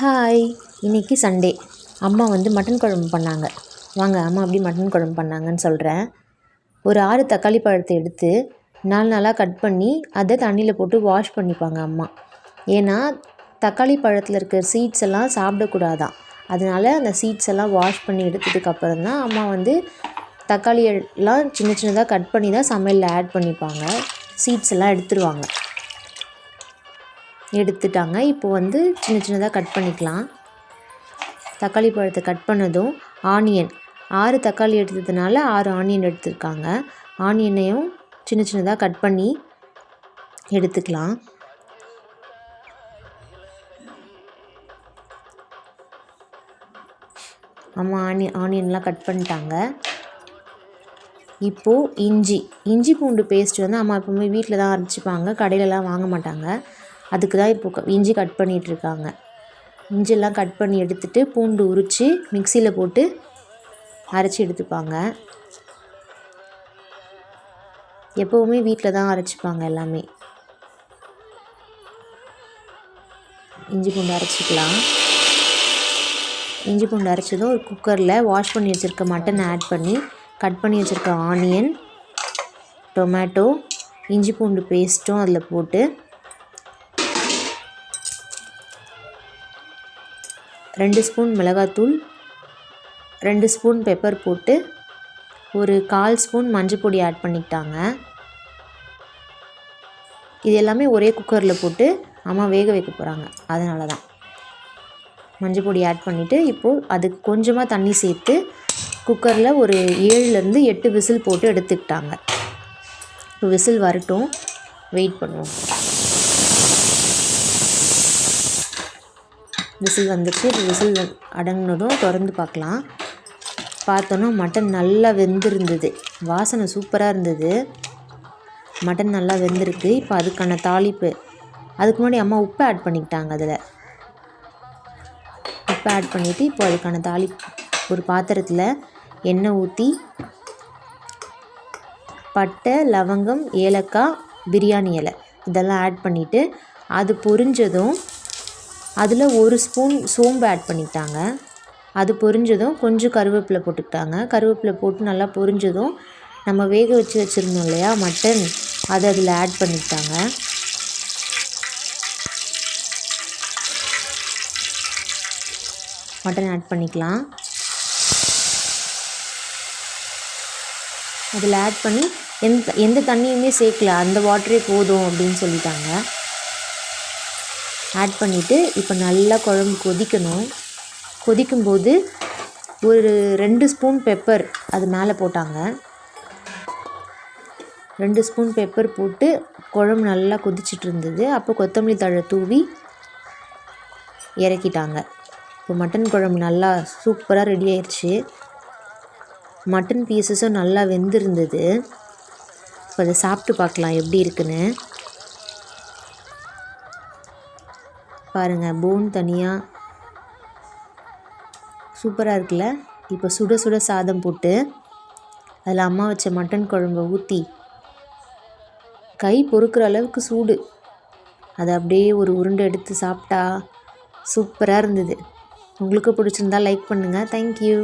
Hi இன்றைக்கி Sunday அம்மா வந்து மட்டன் குழம்பு பண்ணாங்க. வாங்க அம்மா அப்படி மட்டன் குழம்பு பண்ணாங்கன்னு சொல்கிறேன் ஒரு ஆறு தக்காளி பழத்தை எடுத்து நாலு நாளாக கட் பண்ணி அதை தண்ணியில் போட்டு வாஷ் பண்ணிப்பாங்க அம்மா. ஏன்னா தக்காளி பழத்தில் இருக்கிற சீட்ஸ் எல்லாம் சாப்பிடக்கூடாதான். அதனால் அந்த சீட்ஸ் எல்லாம் வாஷ் பண்ணி எடுத்ததுக்கப்புறம் தான் அம்மா வந்து தக்காளியெல்லாம் சின்ன சின்னதாக கட் பண்ணி தான் சமையலில் ஆட் பண்ணிப்பாங்க. சீட்ஸ் எல்லாம் எடுத்துருவாங்க. எடுத்துட்டாங்க. இப்போ வந்து சின்ன சின்னதாக கட் பண்ணிக்கலாம். தக்காளி பழத்தை கட் பண்ணதும் ஆனியன். ஆறு தக்காளி எடுத்ததுனால ஆறு ஆனியன் எடுத்துருக்காங்க. ஆனியனையும் சின்ன சின்னதாக கட் பண்ணி எடுத்துக்கலாம். ஆமாம் ஆனி ஆனியன்லாம் கட் பண்ணிட்டாங்க. இப்போது இஞ்சி. இஞ்சி பூண்டு பேஸ்ட் வந்து அம்மா எப்போவுமே வீட்டில் தான் அரைச்சிப்பாங்க. கடையிலலாம் வாங்க மாட்டாங்க. அதுக்கு தான் இப்போ இஞ்சி கட் பண்ணிகிட்ருக்காங்க இஞ்சிலாம் கட் பண்ணி எடுத்துட்டு பூண்டு உரித்து மிக்சியில் போட்டு அரைச்சி எடுத்துப்பாங்க. எப்போவுமே வீட்டில் தான் அரைச்சிப்பாங்க எல்லாமே. இஞ்சி பூண்டு அரைச்சிக்கலாம். இஞ்சி பூண்டு அரைச்சதும் ஒரு குக்கரில் வாஷ் பண்ணி வச்சுருக்க மட்டன் ஆட் பண்ணி கட் பண்ணி வச்சுருக்க ஆனியன் டொமேட்டோ இஞ்சி பூண்டு பேஸ்ட்டும் அதில் போட்டு ரெண்டு ஸ்பூன் மிளகாத்தூள் ரெண்டு ஸ்பூன் பெப்பர் போட்டு ஒரு கால் ஸ்பூன் மஞ்சள் பொடி ஆட் பண்ணிக்கிட்டாங்க. இது எல்லாமே ஒரே குக்கரில் போட்டு அம்மா வேக வைக்க போகிறாங்க அதனால தான் மஞ்சள் பொடி ஆட் பண்ணிவிட்டு இப்போது அதுக்கு கொஞ்சமாக தண்ணி சேர்த்து குக்கரில் ஒரு ஏழுலேருந்து எட்டு விசில் போட்டு எடுத்துக்கிட்டாங்க. இப்போ விசில் வரட்டும். வெயிட் பண்ணுவோம். விசில் வந்துச்சு இப்போ விசில் அடங்கினதும் திறந்து பார்க்கலாம். பார்த்தோன்னா மட்டன் நல்லா வெந்திருந்தது. வாசனை சூப்பராக இருந்தது. மட்டன் நல்லா வெந்திருக்கு. இப்போ அதுக்கான தாளிப்பு. அதுக்கு முன்னாடி அம்மா உப்பு ஆட் பண்ணிக்கிட்டாங்க அதில். உப்பு ஆட் பண்ணிவிட்டு இப்போ அதுக்கான தாளிப்பு. ஒரு பாத்திரத்தில் எண்ணெய் ஊற்றி பட்டை லவங்கம் ஏலக்காய் பிரியாணி இலை. இதெல்லாம் ஆட் பண்ணிவிட்டு அது பொரிஞ்சதும் அதில் ஒரு ஸ்பூன் சோம்பு ஆட் பண்ணிட்டாங்க. அது பொரிஞ்சதும் கொஞ்சம் கருவேப்பிலை போட்டுக்கிட்டாங்க. கருவேப்பிலை போட்டு நல்லா பொரிஞ்சதும் நம்ம வேக வச்சு வச்சுருந்தோம் இல்லையா மட்டன் அதை அதில் ஆட் பண்ணிக்கிட்டாங்க மட்டன் ஆட் பண்ணிக்கலாம். அதில் ஆட் பண்ணி எந்த எந்த தண்ணியுமே சேர்க்கல. அந்த வாட்டரே போதும் அப்படின்னு சொல்லிட்டாங்க. ஆட் பண்ணிவிட்டு இப்போ நல்லா குழம்பு கொதிக்கணும். கொதிக்கும்போது ஒரு ரெண்டு ஸ்பூன் பெப்பர் அது மேலே போட்டாங்க. ரெண்டு ஸ்பூன் பெப்பர் போட்டு குழம்பு நல்லா கொதிச்சிட்டு இருந்தது. அப்போ கொத்தமல்லி தழை தூவி இறக்கிட்டாங்க. இப்போ மட்டன் குழம்பு நல்லா சூப்பராக ரெடி ஆயிடுச்சு மட்டன் பீசஸும் நல்லா வெந்திருந்தது. இப்போ அதை சாப்பிட்டு பார்க்கலாம் எப்படி இருக்குன்னு. பாருங்கள் போன் தனியாக சூப்பராக இருக்குல்ல? இப்போ சுட சுட சாதம் போட்டு அதில் அம்மா வச்ச மட்டன் குழம்பை ஊற்றி கை பொறுக்கிற அளவுக்கு சூடு. அதை அப்படியே ஒரு உருண்டை எடுத்து சாப்பிட்டா சூப்பராக இருந்தது. உங்களுக்கு பிடிச்சிருந்தா லைக் பண்ணுங்கள் தேங்க்யூ